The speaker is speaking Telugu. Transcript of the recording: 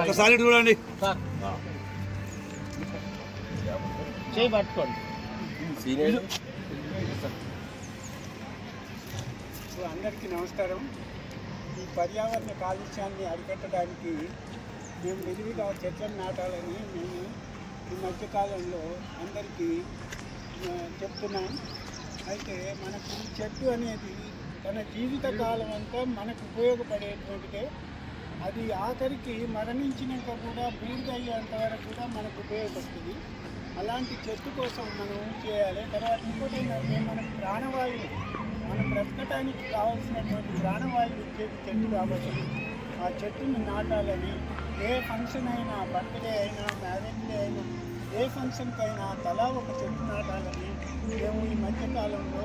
ఒకసారి చూడండి. సార్ చేయి పట్టుకోండి. అందరికీ నమస్కారం. ఈ పర్యావరణ కాలుష్యాన్ని అరికట్టడానికి మేము విరివిగా చెట్లను నాటాలని మేము ఈ మధ్యకాలంలో అందరికీ చెప్తున్నాం. అయితే మనకు చెట్టు అనేది తన జీవిత కాలం అంతా మనకు ఉపయోగపడేటువంటిదే. అది ఆఖరికి మరణించినాక కూడా బీడుదయ్యేంత వరకు కూడా మనకు ఉపయోగపడుతుంది. అలాంటి చెట్టు కోసం మనం ఏం చేయాలి? తర్వాత ఇంకోటి ఏంటంటే ప్రాణవాయువు మనం బ్రతకటానికి కావాల్సినటువంటి ప్రాణవాయువు ఇచ్చేది చెట్టు కాబట్టి ఆ చెట్టుని నాటాలని ఏ ఫంక్షన్ అయినా బర్త్డే అయినా మ్యారేజ్ డే అయినా ఏ ఫంక్షన్కైనా తలా ఒక చెట్టు నాటాలని మేము ఈ మధ్యకాలంలో